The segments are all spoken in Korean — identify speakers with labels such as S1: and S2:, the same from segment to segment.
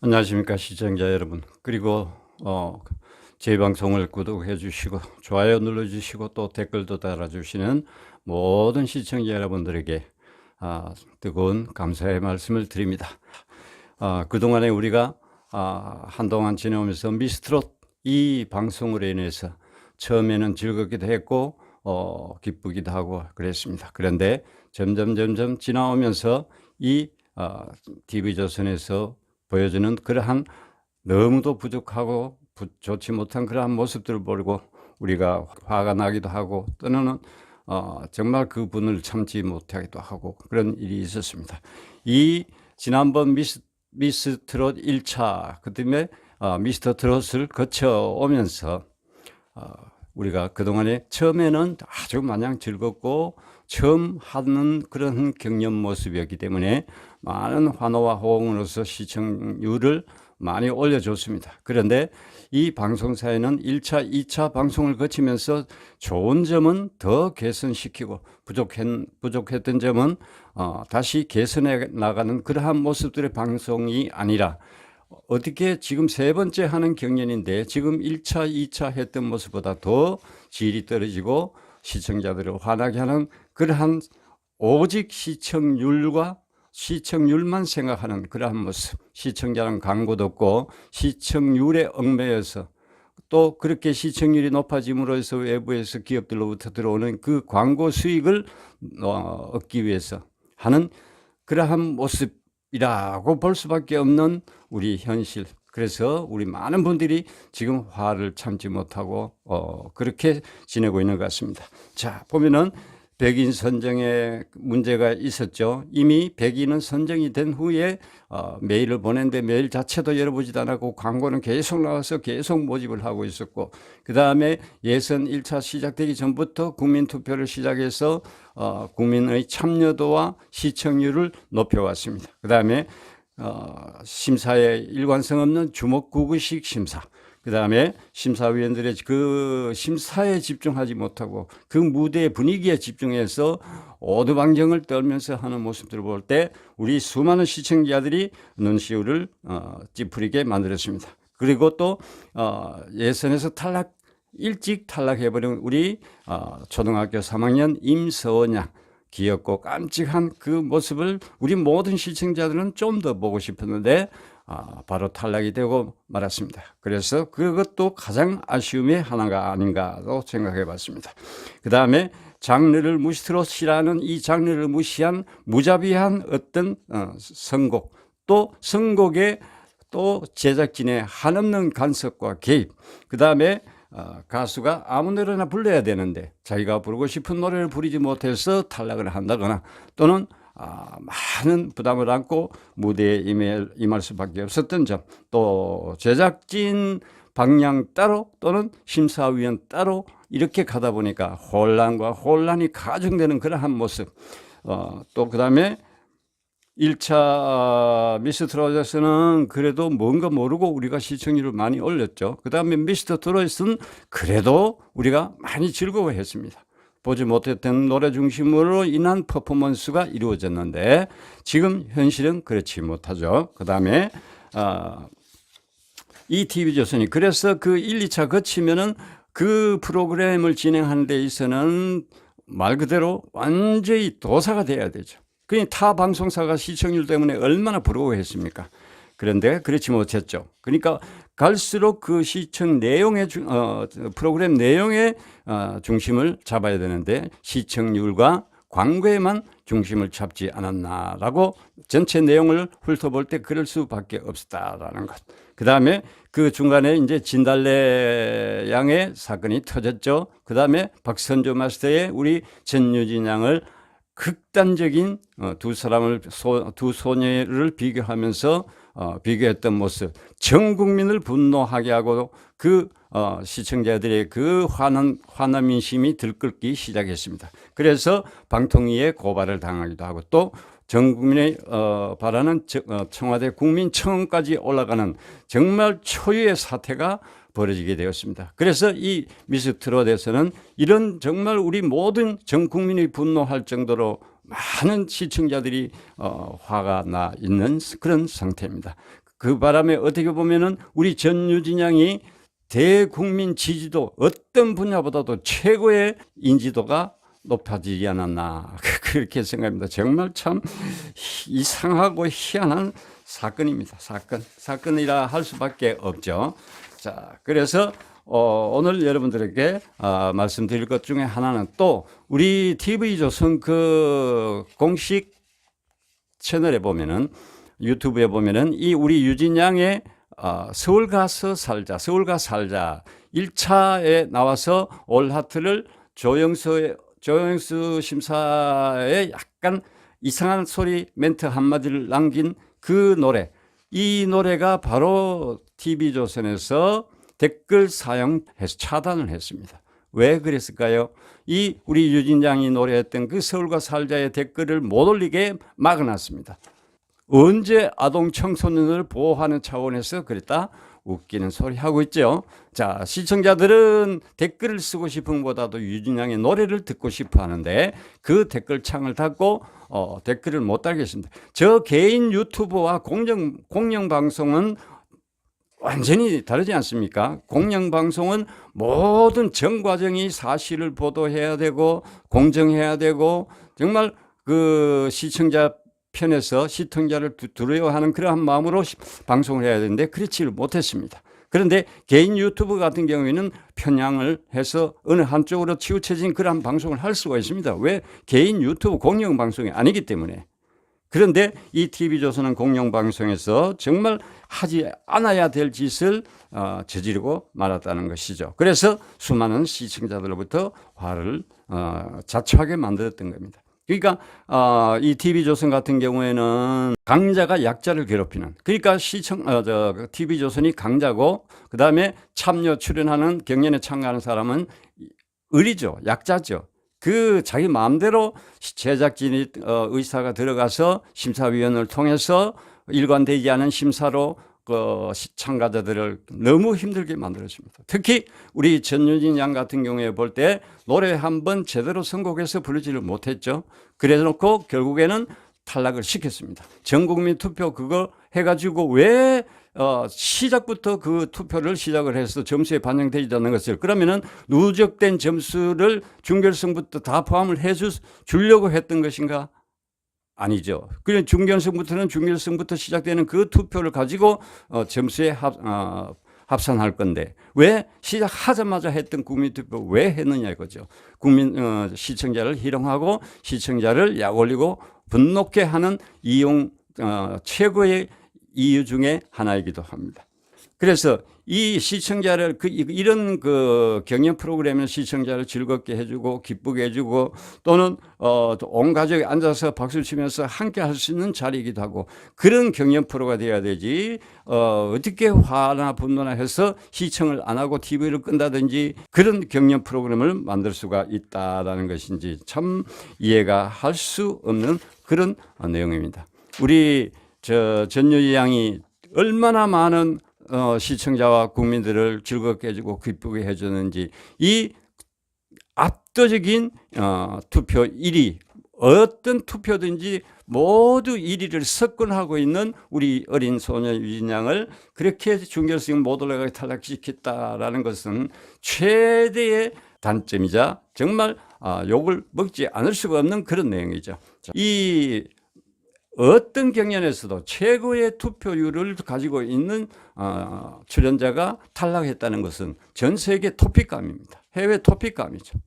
S1: 안녕하십니까 시청자 여러분. 그리고 어, 제 방송을 구독해 주시고 좋아요 눌러 주시고 또 댓글도 달아 주시는 모든 시청자 여러분들에게 아, 뜨거운 감사의 말씀을 드립니다. 아, 그동안에 우리가 아, 한동안 지내오면서 미스트롯 이 방송으로 인해서 처음에는 즐겁기도 했고 어, 기쁘기도 하고 그랬습니다. 그런데 점점 점점 지나오면서 이 어, TV조선에서 보여주는 그러한 너무도 부족하고 부, 좋지 못한 그러한 모습들을 보고 우리가 화가 나기도 하고 또는 어, 정말 그 분을 참지 못하기도 하고 그런 일이 있었습니다. 이 지난번 미스, 미스 트롯 1차 그다음에 어, 미스터 트롯을 거쳐오면서 어, 우리가 그동안에 처음에는 아주 마냥 즐겁고 처음 하는 그런 경험 모습이었기 때문에 많은 환호와 호응으로서 시청률을 많이 올려줬습니다. 그런데 이 방송사에는 1차, 2차 방송을 거치면서 좋은 점은 더 개선시키고 부족했, 부족했던 점은 어, 다시 개선해 나가는 그러한 모습들의 방송이 아니라 어떻게 지금 세 번째 하는 경연인데 지금 1차, 2차 했던 모습보다 더 질이 떨어지고 시청자들을 화나게 하는 그러한 오직 시청률과 시청률만 생각하는 그러한 모습. 시청자는 광고도 없고 시청률에 얽매여서 또 그렇게 시청률이 높아짐으로 해서 외부에서 기업들로부터 들어오는 그 광고 수익을 어, 얻기 위해서 하는 그러한 모습이라고 볼 수밖에 없는 우리 현실. 그래서 우리 많은 분들이 지금 화를 참지 못하고 어, 그렇게 지내고 있는 것 같습니다. 자, 보면은 백인 선정에 문제가 있었죠. 이미 백인은 선정이 된 후에 어, 메일을 보냈는데 메일 자체도 열어보지도 않았고 광고는 계속 나와서 계속 모집을 하고 있었고 그 다음에 예선 1차 시작되기 전부터 국민투표를 시작해서 어, 국민의 참여도와 시청률을 높여왔습니다. 그 다음에 어, 심사에 일관성 없는 주먹구구식 심사 그 다음에 심사위원들의 그 심사에 집중하지 못하고 그 무대의 분위기에 집중해서 오두방정을 떨면서 하는 모습들을 볼 때 우리 수많은 시청자들이 눈시울을 어, 찌푸리게 만들었습니다. 그리고 또 어, 예선에서 탈락 일찍 탈락해버린 우리 어, 초등학교 3학년 임서원 양 귀엽고 깜찍한 그 모습을 우리 모든 시청자들은 좀 더 보고 싶었는데 아, 바로 탈락이 되고 말았습니다. 그래서 그것도 가장 아쉬움의 하나가 아닌가로 생각해 봤습니다. 그 다음에 장르를 무시트롯이라는 이 장르를 무시한 무자비한 어떤 어, 선곡 또 선곡에 또 제작진의 한없는 간섭과 개입 그 다음에 어, 가수가 아무 노래나 불러야 되는데 자기가 부르고 싶은 노래를 부르지 못해서 탈락을 한다거나 또는 아, 많은 부담을 안고 무대에 임할, 임할 수밖에 없었던 점, 또 제작진 방향 따로 또는 심사위원 따로 이렇게 가다 보니까 혼란과 혼란이 가중되는 그러한 모습. 어, 또 그 다음에 1차 미스트롯에서는 그래도 뭔가 모르고 우리가 시청률을 많이 올렸죠. 그 다음에 미스터 트롯은 그래도 우리가 많이 즐거워했습니다. 보지 못했던 노래 중심으로 인한 퍼포먼스가 이루어졌는데 지금 현실은 그렇지 못하죠. 그 다음에 어, 이 TV조선이 그래서 그 1, 2차 거치면은 그 프로그램을 진행하는 데 있어서는 말 그대로 완전히 도사가 돼야 되죠. 그타 방송사가 시청률 때문에 얼마나 부러워했습니까? 그런데 그렇지 못했죠. 그러니까 갈수록 그 시청 내용의 중, 어, 프로그램 내용의 어, 중심을 잡아야 되는데 시청률과 광고에만 중심을 잡지 않았나라고 전체 내용을 훑어볼 때 그럴 수밖에 없었다라는 것. 그 다음에 그 중간에 이제 진달래 양의 사건이 터졌죠. 그 다음에 박선조 마스터의 우리 전유진 양을 극단적인 어, 두 사람을 소, 두 소녀를 비교하면서 어, 비교했던 모습, 전 국민을 분노하게 하고 그 어, 시청자들의 그 화난 화난 민심이 들끓기 시작했습니다. 그래서 방통위에 고발을 당하기도 하고 또 전 국민의 어, 바라는 어, 청와대 국민청원까지 올라가는 정말 초유의 사태가 벌어지게 되었습니다. 그래서 이 미스 트롯에서는 이런 정말 우리 모든 전 국민이 분노할 정도로 많은 시청자들이 어, 화가 나 있는 그런 상태입니다. 그 바람에 어떻게 보면은 우리 전유진 양이 대국민 지지도 어떤 분야보다도 최고의 인지도가 높아지지 않았나 그렇게 생각합니다. 정말 참 이상하고 희한한 사건입니다. 사건 사건이라 할 수밖에 없죠. 자 그래서 어, 오늘 여러분들에게 어, 말씀드릴 것 중에 하나는 또 우리 TV조선 그 공식 채널에 보면은 유튜브에 보면은 이 우리 유진 양의 어, 서울 가서 살자, 서울 가 살자 1차에 나와서 올 하트를 조영수 조영수 심사에 약간 이상한 소리 멘트 한마디를 남긴 그 노래. 이 노래가 바로 TV조선에서 댓글 사용해서 차단을 했습니다. 왜 그랬을까요? 이 우리 유진 양이 노래했던 그 서울과 살자의 댓글을 못 올리게 막아놨습니다. 언제 아동 청소년을 보호하는 차원에서 그랬다? 웃기는 소리 하고 있죠. 자, 시청자들은 댓글을 쓰고 싶은 것보다도 유진양의 노래를 듣고 싶어 하는데 그 댓글 창을 닫고 어, 댓글을 못 달겠습니다. 저 개인 유튜브와 공영, 공영방송은 완전히 다르지 않습니까? 공영방송은 모든 전 과정이 사실을 보도해야 되고 공정해야 되고 정말 그 시청자 편에서 시청자를 두- 두려워하는 그러한 마음으로 시- 방송을 해야 되는데 그렇지를 못했습니다. 그런데 개인 유튜브 같은 경우에는 편향을 해서 어느 한쪽으로 치우쳐진 그러한 방송을 할 수가 있습니다. 왜? 개인 유튜브 공영 방송이 아니기 때문에. 그런데 이 TV조선은 공영방송에서 정말 하지 않아야 될 짓을 어, 저지르고 말았다는 것이죠. 그래서 수많은 시청자들로부터 화를 어, 자초하게 만들었던 겁니다. 그러니까 어, 이 TV조선 같은 경우에는 강자가 약자를 괴롭히는 그러니까 시청 어, 저 TV조선이 강자고 그다음에 참여 출연하는 경연에 참가하는 사람은 의리죠. 약자죠. 그 자기 마음대로 제작진이 어, 의사가 들어가서 심사위원을 통해서 일관되지 않은 심사로 그 시- 참가자들을 너무 힘들게 만들었습니다. 특히 우리 전유진 양 같은 경우에 볼 때 노래 한 번 제대로 선곡해서 부르지를 못했죠. 그래 놓고 결국에는 탈락을 시켰습니다. 전 국민 투표 그거 해가지고 왜 어, 시작부터 그 투표를 시작을 해서 점수에 반영되지 않는 것을 그러면은 누적된 점수를 준결승부터 다 포함을 해 주, 주려고 했던 것인가? 아니죠. 그냥 중결승부터는 중결승부터 시작되는 그 투표를 가지고 어, 점수에 합, 어, 합산할 건데 왜 시작하자마자 했던 국민투표 왜 했느냐 이거죠. 국민 어, 시청자를 희롱하고 시청자를 약 올리고 분노케 하는 이용 어, 최고의 이유 중에 하나이기도 합니다. 그래서 이 시청자를 그 이- 이런 그 경연 프로그램을 시청자를 즐겁게 해주고 기쁘게 해주고 또는 어온 가족이 앉아서 박수 치면서 함께 할 수 있는 자리이기도 하고 그런 경연 프로가 돼야 되지 어 어떻게 화나 분노나 해서 시청을 안 하고 TV를 끈다든지 그런 경연 프로그램을 만들 수가 있다라는 것인지 참 이해가 할 수 없는 그런 어, 내용입니다. 우리 저 전유희 양이 얼마나 많은 어, 시청자와 국민들을 즐겁게 해주고 기쁘게 해주는지 이 압도적인 어, 투표 1위 어떤 투표든지 모두 1위를 석권하고 있는 우리 어린 소녀 유진 양을 그렇게 중결승 못 올라가게 탈락시켰다라는 것은 최대의 단점이자 정말 아, 욕을 먹지 않을 수가 없는 그런 내용이죠. 자, 이 어떤 경연에서도 최고의 투표율을 가지고 있는 어, 출연자가 탈락했다는 것은 전 세계 토픽감입니다. 해외 토픽감이죠.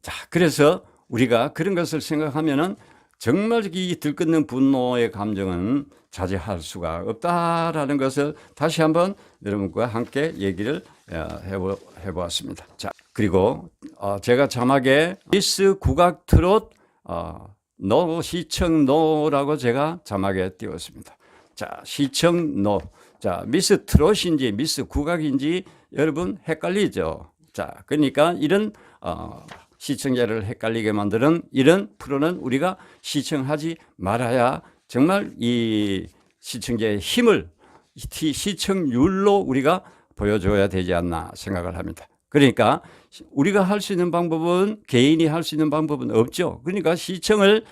S1: 자, 그래서 우리가 그런 것을 생각하면은 정말 이 들끓는 분노의 감정은 자제할 수가 없다라는 것을 다시 한번 여러분과 함께 얘기를 어, 해보, 해보았습니다. 자, 그리고 어, 제가 자막에 미스 국악 트롯 어, 노 시청 노라고 제가 자막에 띄웠습니다. 자, 시청 노. 자, 미스 트롯인지 미스 국악인지 여러분 헷갈리죠. 자, 그러니까 이런 어, 시청자를 헷갈리게 만드는 이런 프로는 우리가 시청하지 말아야 정말 이 시청자의 힘을 이 시청률로 우리가 보여줘야 되지 않나 생각을 합니다. 그러니까 우리가 할 수 있는 방법은 개인이 할 수 있는 방법은 없죠. 그러니까 시청을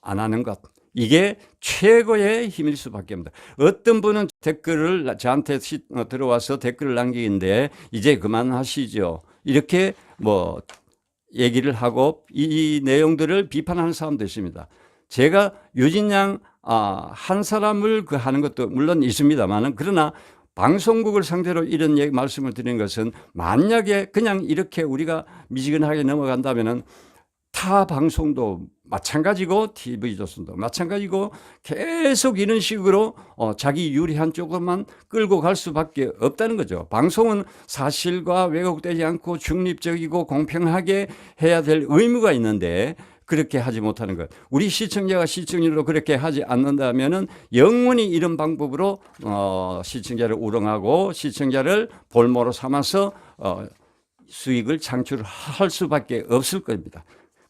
S1: 안 하는 것 이게 최고의 힘일 수밖에 없습니다. 어떤 분은 댓글을 저한테 시- 어, 들어와서 댓글을 남기는데 이제 그만하시죠. 이렇게 뭐 얘기를 하고 이, 이 내용들을 비판하는 사람도 있습니다. 제가 유진양 아, 한 사람을 그 하는 것도 물론 있습니다만은 그러나 방송국을 상대로 이런 얘기 말씀을 드리는 것은 만약에 그냥 이렇게 우리가 미지근하게 넘어간다면은 타 방송도 마찬가지고 TV 조선도 마찬가지고 계속 이런 식으로 어, 자기 유리한 쪽으로만 끌고 갈 수밖에 없다는 거죠. 방송은 사실과 왜곡되지 않고 중립적이고 공평하게 해야 될 의무가 있는데 그렇게 하지 못하는 것. 우리 시청자가 시청률로 그렇게 하지 않는다면은 영원히 이런 방법으로 어, 시청자를 우롱하고 시청자를 볼모로 삼아서 어, 수익을 창출할 수밖에 없을 겁니다.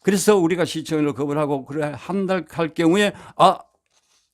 S1: 그래서 우리가 시청률을 거부하고 그래 한 달 할 경우에 아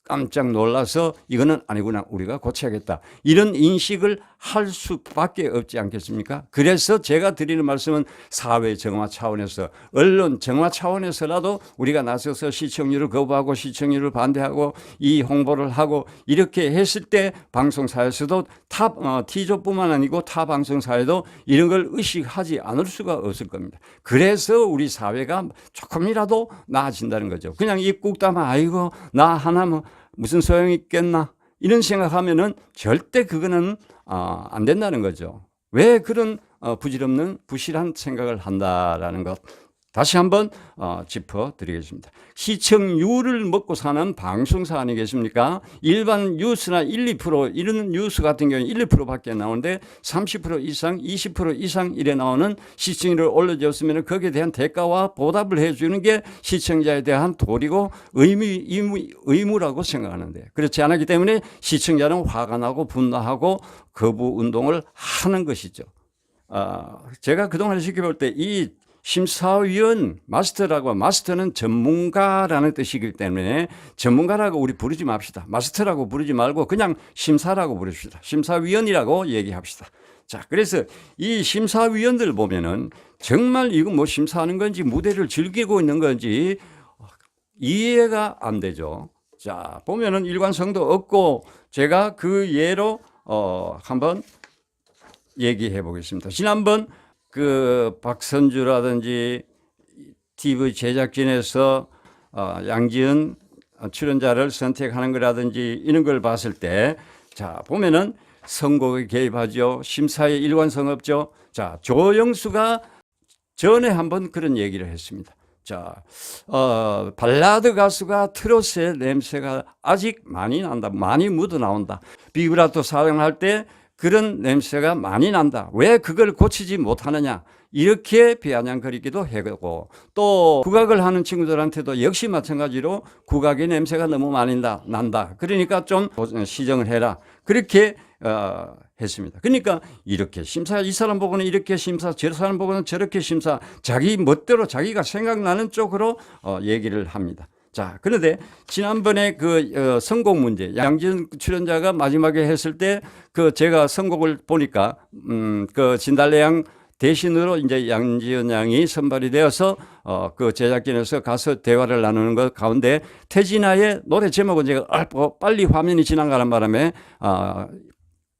S1: 깜짝 놀라서 이거는 아니구나 우리가 고쳐야겠다 이런 인식을 할 수밖에 없지 않겠습니까? 그래서 제가 드리는 말씀은 사회 정화 차원에서 언론 정화 차원에서라도 우리가 나서서 시청률을 거부하고 시청률을 반대하고 이 홍보를 하고 이렇게 했을 때 방송사에서도 타 어, T조뿐만 아니고 타 방송사에도 이런 걸 의식하지 않을 수가 없을 겁니다. 그래서 우리 사회가 조금이라도 나아진다는 거죠. 그냥 입국 담아 아이고 나 하나 뭐 무슨 소용이 있겠나 이런 생각하면은 절대 그거는 어, 안 된다는 거죠. 왜 그런 어, 부질없는 부실한 생각을 한다라는 것 다시 한번 어, 짚어드리겠습니다. 시청률을 먹고 사는 방송사 아니겠습니까? 일반 뉴스나 1, 2% 이런 뉴스 같은 경우는 1, 2%밖에 나오는데 30% 이상, 20% 이상 이래 나오는 시청률을 올려줬으면 거기에 대한 대가와 보답을 해주는 게 시청자에 대한 도리고 의무, 의무, 의무라고 생각하는데 그렇지 않기 때문에 시청자는 화가 나고 분노하고 거부 운동을 하는 것이죠. 아, 제가 그동안 지켜볼 때이 심사위원 마스터라고 마스터는 전문가라는 뜻이기 때문에 전문가라고 우리 부르지 맙시다. 마스터라고 부르지 말고 그냥 심사라고 부릅시다. 심사위원이라고 얘기합시다. 자, 그래서 이 심사위원들 보면은 정말 이거 뭐 심사하는 건지 무대를 즐기고 있는 건지 이해가 안 되죠. 자, 보면은 일관성도 없고 제가 그 예로 어 한번 얘기해 보겠습니다. 지난번 그 박선주라든지 TV 제작진에서 어, 양지은 출연자를 선택하는 거라든지 이런 걸 봤을 때 자, 보면은 선곡에 개입하죠. 심사에 일관성 없죠. 자, 조영수가 전에 한번 그런 얘기를 했습니다. 자, 어, 발라드 가수가 트로트의 냄새가 아직 많이 난다. 많이 묻어 나온다. 비브라토 사용할 때 그런 냄새가 많이 난다. 왜 그걸 고치지 못하느냐? 이렇게 비아냥거리기도 하고 또 국악을 하는 친구들한테도 역시 마찬가지로 국악의 냄새가 너무 많이 나, 난다. 그러니까 좀 시정을 해라. 그렇게 어, 했습니다. 그러니까 이렇게 심사 이 사람 보고는 이렇게 심사 저 사람 보고는 저렇게 심사 자기 멋대로 자기가 생각나는 쪽으로 어, 얘기를 합니다. 자, 그런데 지난번에 그 어, 선곡 문제 양지은 출연자가 마지막에 했을 때 그 제가 선곡을 보니까 음 그 진달래 양 대신으로 이제 양지연 양이 선발이 되어서 어 그 제작진에서 가서 대화를 나누는 것 가운데 태진아의 노래 제목은 제가 어, 빨리 화면이 지나가는 바람에 아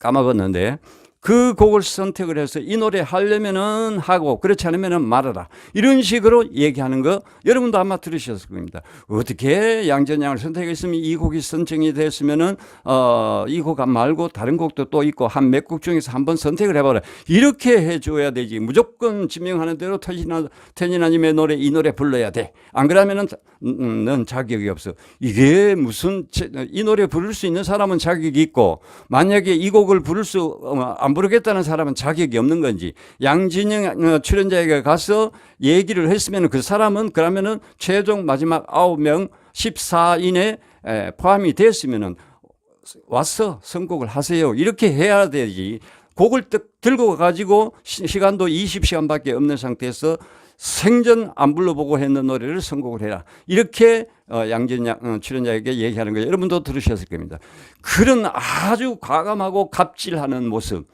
S1: 까먹었는데 그 곡을 선택을 해서 이 노래 하려면은 하고 그렇지 않으면은 말아라. 이런 식으로 얘기하는 거 여러분도 아마 들으셨을 겁니다. 어떻게 양전양을 선택했으면 이 곡이 선정이 됐으면은 어, 이 곡 말고 다른 곡도 또 있고 한 몇 곡 중에서 한번 선택을 해봐라. 이렇게 해줘야 되지. 무조건 지명하는 대로 터지나, 터지나님의 노래 이 노래 불러야 돼. 안 그러면은 음, 음, 넌 자격이 없어. 이게 무슨 제- 이 노래 부를 수 있는 사람은 자격이 있고 만약에 이 곡을 부를 수안 부르겠다는 사람은 자격이 없는 건지 양진영 어, 출연자에게 가서 얘기를 했으면 그 사람은 그러면은 최종 마지막 아홉 명 14인에 포함이 됐으면은 와서 선곡을 하세요. 이렇게 해야 되지. 곡을 뜩 들고 가지고 시- 시간도 20시간밖에 없는 상태에서 생전 안 불러보고 했는 노래를 선곡을 해라. 이렇게 어, 양진양 어, 출연자에게 얘기하는 거예요. 여러분도 들으셨을 겁니다. 그런 아주 과감하고 갑질하는 모습.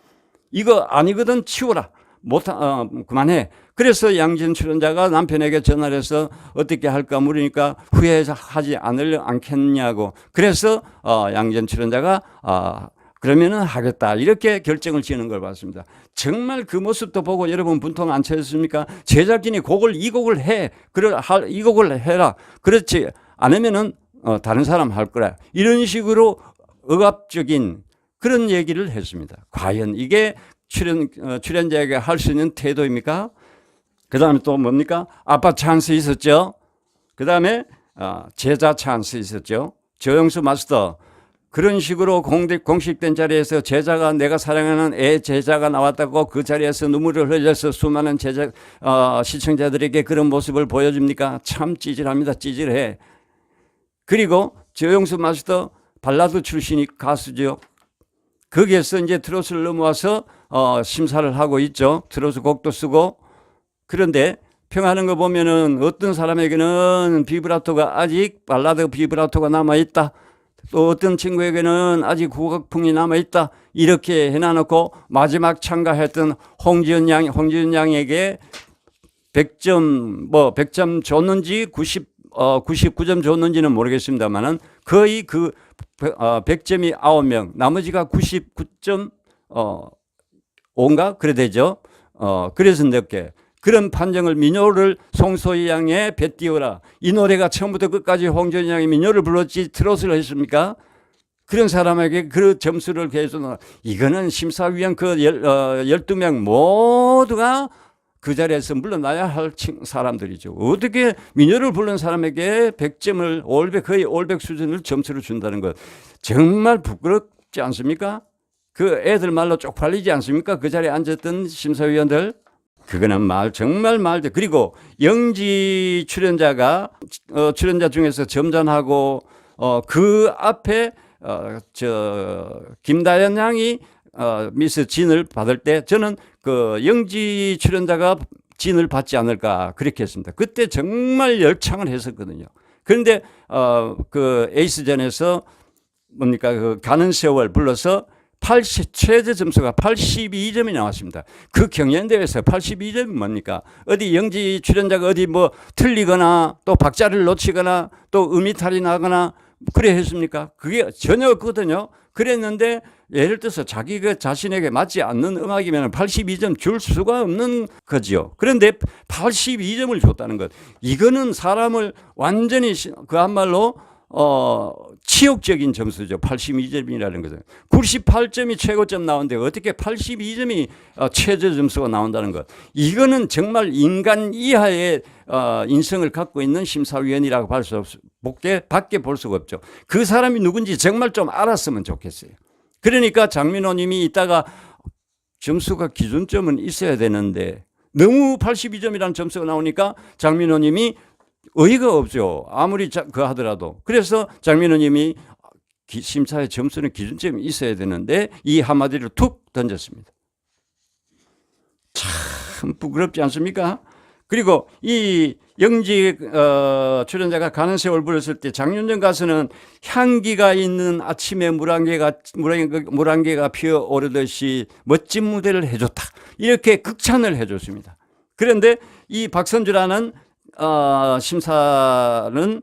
S1: 이거 아니거든 치워라. 못, 어, 그만해. 그래서 양진 출연자가 남편에게 전화를 해서 어떻게 할까 물으니까 후회하지 않을 않겠냐고. 그래서, 어, 양진 출연자가, 어, 그러면은 하겠다. 이렇게 결정을 지는 걸 봤습니다. 정말 그 모습도 보고 여러분 분통 안 차셨습니까? 제작진이 곡을 이 곡을 해. 그래, 할, 이 곡을 해라. 그렇지. 않으면은, 어, 다른 사람 할 거라. 이런 식으로 억압적인 그런 얘기를 했습니다. 과연 이게 출연, 어, 출연자에게 할 수 있는 태도입니까? 그 다음에 또 뭡니까? 아빠 찬스 있었죠? 그 다음에 어, 제자 찬스 있었죠? 조영수 마스터. 그런 식으로 공식, 공식된 자리에서 제자가 내가 사랑하는 애 제자가 나왔다고 그 자리에서 눈물을 흘려서 수많은 제자, 어, 시청자들에게 그런 모습을 보여줍니까? 참 찌질합니다. 찌질해. 그리고 조영수 마스터 발라드 출신이 가수죠. 거기에서 이제 트로트를 넘어와서 어, 심사를 하고 있죠. 트로트 곡도 쓰고 그런데 평하는 거 보면은 어떤 사람에게는 비브라토가 아직 발라드 비브라토가 남아 있다. 또 어떤 친구에게는 아직 국악풍이 남아 있다. 이렇게 해놔놓고 마지막 참가했던 홍지연 양, 홍지연 양에게 100점 뭐 100점 줬는지 90 어, 99점 줬는지는 모르겠습니다만은 거의 그 어, 100점이 9명, 나머지가 99점 어, 5인가 그래 되죠. 어, 그래서 늦게 그런 판정을 민요를 송소희 양의 배 띄워라. 이 노래가 처음부터 끝까지 홍준이 양이 민요를 불렀지 트로트를 했습니까? 그런 사람에게 그 점수를 계속 이거는 심사위원 그 열, 어, 12명 모두가 그 자리에서 물러나야 할 친- 사람들이죠. 어떻게 민요를 부른 사람에게 100점을 올백 거의 올백 수준을 점수를 준다는 것 정말 부끄럽지 않습니까? 그 애들 말로 쪽팔리지 않습니까? 그 자리에 앉았던 심사위원들 그거는 말 정말 말도 그리고 영지 출연자가 어, 출연자 중에서 점잖하고 어, 그 앞에 어, 저 김다연 양이 어, 미스 진을 받을 때 저는 그 영지 출연자가 진을 받지 않을까 그렇게 했습니다. 그때 정말 열창을 했었거든요. 그런데 어, 그 에이스전에서 뭡니까 그 가는 세월 불러서 80 최저 점수가 82점이 나왔습니다. 그 경연 대회에서 82점이 뭡니까? 어디 영지 출연자가 어디 뭐 틀리거나 또 박자를 놓치거나 또 음이탈이 나거나 그래 했습니까? 그게 전혀 없거든요. 그랬는데 예를 들어서 자기가 자신에게 맞지 않는 음악이면 82점 줄 수가 없는 거지요. 그런데 82점을 줬다는 것. 이거는 사람을 완전히 시- 그한말로 어, 치욕적인 점수죠. 82점이라는 것은. 98점이 최고점 나오는데 어떻게 82점이 어, 최저 점수가 나온다는 것. 이거는 정말 인간 이하의 어, 인성을 갖고 있는 심사위원이라고 할수 없, 밖에, 볼 수가 없죠. 그 사람이 누군지 정말 좀 알았으면 좋겠어요. 그러니까 장민호 님이 이따가 점수가 기준점은 있어야 되는데 너무 82점이라는 점수가 나오니까 장민호 님이 의의가 없죠. 아무리 자, 그 하더라도. 그래서 장민호 님이 기- 심사의 점수는 기준점이 있어야 되는데 이 한마디를 툭 던졌습니다. 참 부끄럽지 않습니까? 그리고 이 영지 어, 출연자가 가는 세월 불렀을 때 장윤정 가수는 향기가 있는 아침에 물안개가 물안개, 물안개가 피어 오르듯이 멋진 무대를 해줬다. 이렇게 극찬을 해줬습니다. 그런데 이 박선주라는 어, 심사는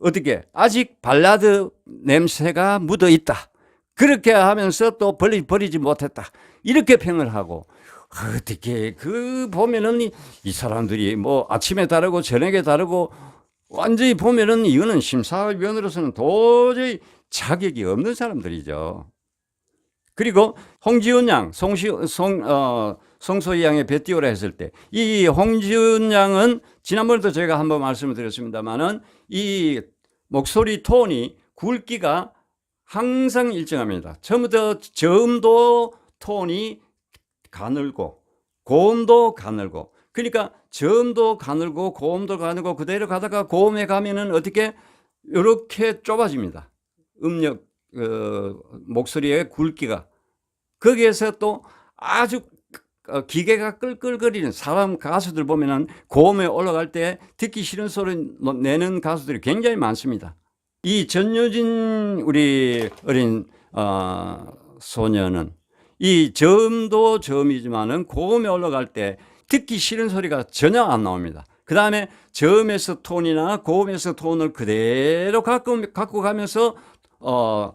S1: 어떻게 아직 발라드 냄새가 묻어 있다. 그렇게 하면서 또 버리, 버리지 못했다. 이렇게 평을 하고 어떻게 그 보면은 이, 이 사람들이 뭐 아침에 다르고 저녁에 다르고 완전히 보면은 이거는 심사위원으로서는 도저히 자격이 없는 사람들이죠. 그리고 홍지훈 양, 송시, 송, 어, 송소희 양의 배띄오라 했을 때 이 홍지훈 양은 지난번에도 제가 한번 말씀을 드렸습니다만은 이 목소리 톤이 굵기가 항상 일정합니다. 처음부터 저음도 톤이 가늘고 고음도 가늘고 그러니까 저음도 가늘고 고음도 가늘고 그대로 가다가 고음에 가면은 어떻게 이렇게 좁아집니다. 음력 어, 목소리의 굵기가 거기에서 또 아주 어, 기계가 끌끌거리는 사람 가수들 보면은 고음에 올라갈 때 듣기 싫은 소리 내는 가수들이 굉장히 많습니다. 이 전효진 우리 어린 어, 소녀는 이 저음도 저음이지만은 고음에 올라갈 때 듣기 싫은 소리가 전혀 안 나옵니다. 그 다음에 저음에서 톤이나 고음에서 톤을 그대로 갖고, 갖고 가면서 어,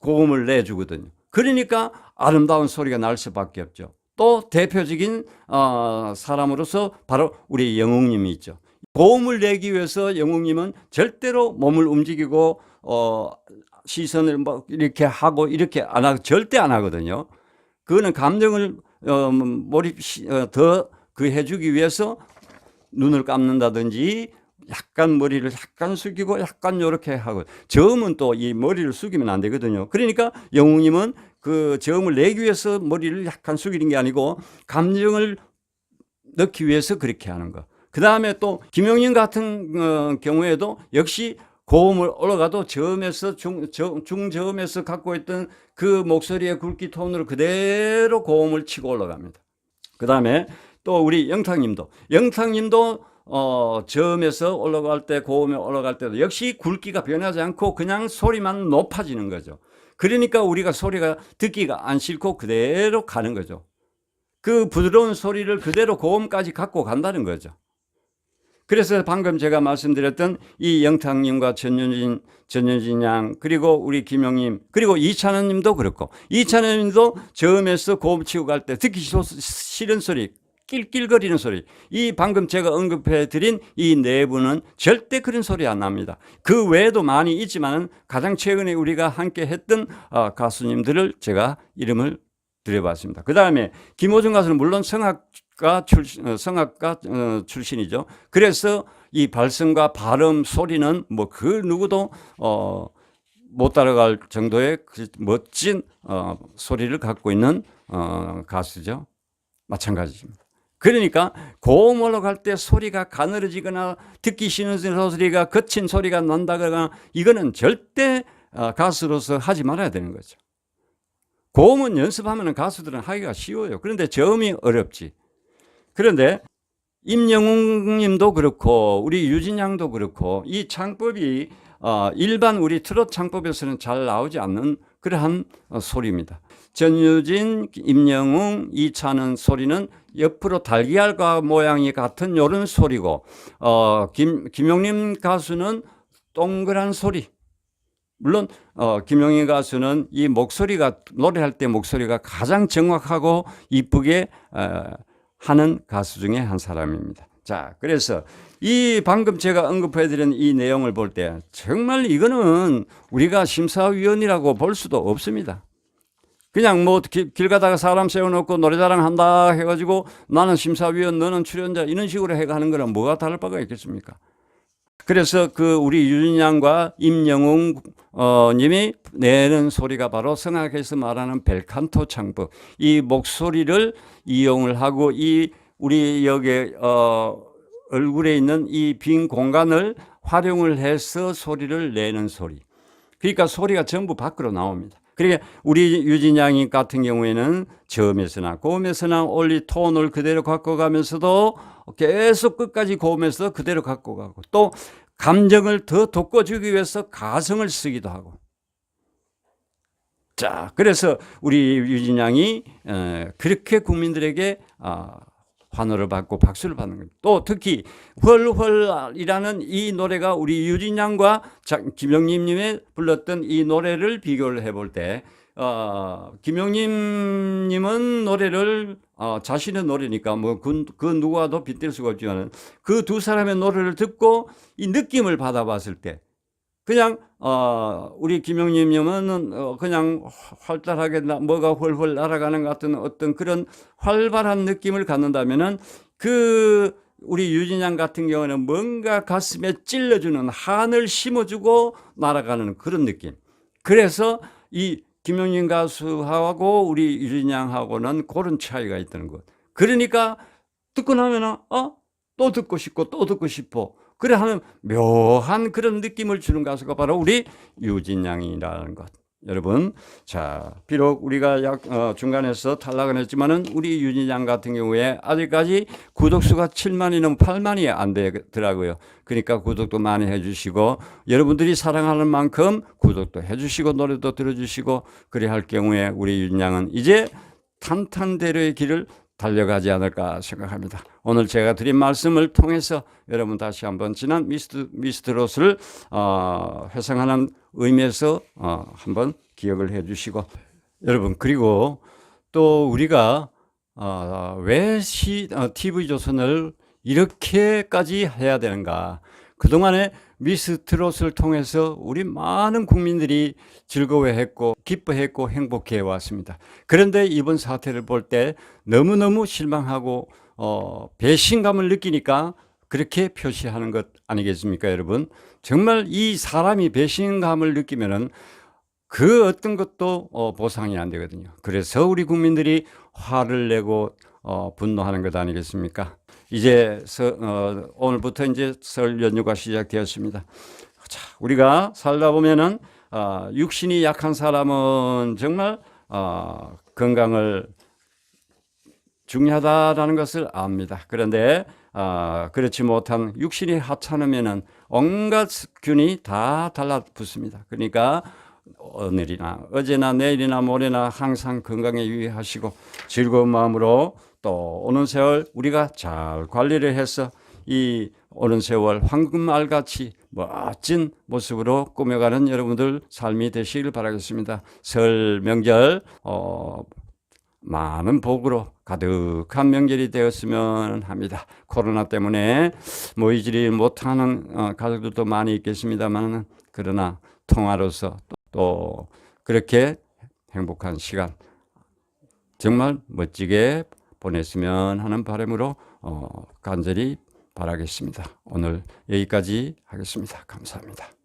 S1: 고음을 내주거든요. 그러니까 아름다운 소리가 날 수밖에 없죠. 또 대표적인 어, 사람으로서 바로 우리 영웅님이 있죠. 고음을 내기 위해서 영웅님은 절대로 몸을 움직이고 어, 시선을 뭐 이렇게 하고 이렇게 안 하고 절대 안 하거든요. 그거는 감정을 어, 몰입 어, 더그 해주기 위해서 눈을 감는다든지 약간 머리를 약간 숙이고 약간 요렇게 하고 저음은 또 이 머리를 숙이면 안 되거든요. 그러니까 영웅님은 그 저음을 내기 위해서 머리를 약간 숙이는 게 아니고 감정을 넣기 위해서 그렇게 하는 거. 그 다음에 또 김용민 같은 어, 경우에도 역시 고음을 올라가도 저음에서 중, 저, 중저음에서 갖고 있던 그 목소리의 굵기 톤으로 그대로 고음을 치고 올라갑니다. 그 다음에 또 우리 영탁님도 영탁님도 어, 저음에서 올라갈 때 고음에 올라갈 때도 역시 굵기가 변하지 않고 그냥 소리만 높아지는 거죠. 그러니까 우리가 소리가 듣기가 안 싫고 그대로 가는 거죠. 그 부드러운 소리를 그대로 고음까지 갖고 간다는 거죠. 그래서 방금 제가 말씀드렸던 이 영탁님과 전현진, 전현진 양, 그리고 우리 김영님, 그리고 이찬원님도 그렇고, 이찬원님도 저음에서 고음 치고 갈 때 듣기 싫은 소리, 낄낄거리는 소리, 이 방금 제가 언급해 드린 이네 분은 절대 그런 소리 안 납니다. 그 외에도 많이 있지만 가장 최근에 우리가 함께 했던 어, 가수님들을 제가 이름을 드려봤습니다. 그 다음에 김호중 가수는 물론 성악가 출신, 어, 성악가 어, 출신이죠. 그래서 이 발성과 발음, 소리는 뭐 그 누구도 어, 못 따라갈 정도의 그 멋진 어, 소리를 갖고 있는 어, 가수죠. 마찬가지입니다. 그러니까 고음 올라갈 때 소리가 가늘어지거나 듣기 싫은 소리가 거친 소리가 난다거나 이거는 절대 어, 가수로서 하지 말아야 되는 거죠. 고음은 연습하면 가수들은 하기가 쉬워요. 그런데 저음이 어렵지. 그런데 임영웅 님도 그렇고 우리 유진 양도 그렇고 이 창법이 어, 일반 우리 트롯 창법에서는 잘 나오지 않는 그러한 어, 소리입니다. 전유진, 임영웅, 이찬은 소리는 옆으로 달걀과 모양이 같은 이런 소리고 어, 김, 김용림 가수는 동그란 소리 물론 어, 김용희 가수는 이 목소리가 노래할 때 목소리가 가장 정확하고 이쁘게 어, 하는 가수 중에 한 사람입니다. 자, 그래서 이 방금 제가 언급해드린 이 내용을 볼 때 정말 이거는 우리가 심사위원이라고 볼 수도 없습니다. 그냥 뭐 길 가다가 사람 세워놓고 노래자랑 한다 해가지고 나는 심사위원 너는 출연자 이런 식으로 해가는 거랑 뭐가 다를 바가 있겠습니까? 그래서 그 우리 유진 양과 임영웅 어, 님이 내는 소리가 바로 성악에서 말하는 벨칸토 창법. 이 목소리를 이용을 하고 이 우리 여기 어, 얼굴에 있는 이 빈 공간을 활용을 해서 소리를 내는 소리. 그러니까 소리가 전부 밖으로 나옵니다. 그러니까 우리 유진 양이 같은 경우에는 저음에서나 고음에서나 올리 톤을 그대로 갖고 가면서도 계속 끝까지 고음에서 그대로 갖고 가고 또 감정을 더 돋궈주기 위해서 가성을 쓰기도 하고. 자 그래서 우리 유진 양이 그렇게 국민들에게 아, 환호를 받고 박수를 받는 겁니다. 또 특히 헐헐이라는 이 노래가 우리 유진 양과 김영림 님의 불렀던 이 노래를 비교를 해볼 때 어, 김영림 님은 노래를 어, 자신의 노래니까 뭐그 그 누구와도 빗댈 수가 없지만 그 두 사람의 노래를 듣고 이 느낌을 받아봤을 때 그냥 어, 우리 김영림님은 어, 그냥 활달하게 나, 뭐가 훨훨 날아가는 것 같은 어떤 그런 활발한 느낌을 갖는다면은 그 우리 유진양 같은 경우는 뭔가 가슴에 찔러주는 한을 심어주고 날아가는 그런 느낌. 그래서 이 김영림 가수하고 우리 유진양하고는 그런 차이가 있다는 것. 그러니까 듣고 나면은 어 또 듣고 싶고 또 듣고 싶어. 그래 하면 묘한 그런 느낌을 주는 가수가 바로 우리 유진양이라는 것. 여러분, 자, 비록 우리가 약, 어, 중간에서 탈락은 했지만은 우리 윤희장 같은 경우에 아직까지 구독수가 7만이 넘 8만이 안 되더라고요. 그러니까 구독도 많이 해주시고 여러분들이 사랑하는 만큼 구독도 해주시고 노래도 들어주시고 그래 할 경우에 우리 윤양은 이제 탄탄대로의 길을 달려가지 않을까 생각합니다. 오늘 제가 드린 말씀을 통해서 여러분 다시 한번 지난 미스트 미스트롯을 어, 회상하는 의미에서 어, 한번 기억을 해 주시고 여러분 그리고 또 우리가 어, 왜 시, 어, TV 조선을 이렇게까지 해야 되는가? 그동안에 미스 트롯을 통해서 우리 많은 국민들이 즐거워했고 기뻐했고 행복해 왔습니다. 그런데 이번 사태를 볼 때 너무너무 실망하고 어, 배신감을 느끼니까 그렇게 표시하는 것 아니겠습니까, 여러분? 정말 이 사람이 배신감을 느끼면은 그 어떤 것도 어, 보상이 안 되거든요. 그래서 우리 국민들이 화를 내고 어, 분노하는 것 아니겠습니까? 이제 서, 어, 오늘부터 이제 설 연휴가 시작되었습니다. 자, 우리가 살다 보면은 어, 육신이 약한 사람은 정말 어, 건강을 중요하다라는 것을 압니다. 그런데 어, 그렇지 못한 육신이 하찮으면은 온갖 균이 다 달라붙습니다. 그러니까 오늘이나 어제나 내일이나 모레나 항상 건강에 유의하시고 즐거운 마음으로 또 오는 세월 우리가 잘 관리를 해서 이 오는 세월 황금알 같이 멋진 모습으로 꾸며가는 여러분들 삶이 되시길 바라겠습니다. 설 명절 어, 많은 복으로 가득한 명절이 되었으면 합니다. 코로나 때문에 모이지 못하는 어, 가족들도 많이 있겠습니다만 그러나 통화로서 또, 또 그렇게 행복한 시간 정말 멋지게 보냈으면 하는 바람으로 어, 간절히 바라겠습니다. 오늘 여기까지 하겠습니다. 감사합니다.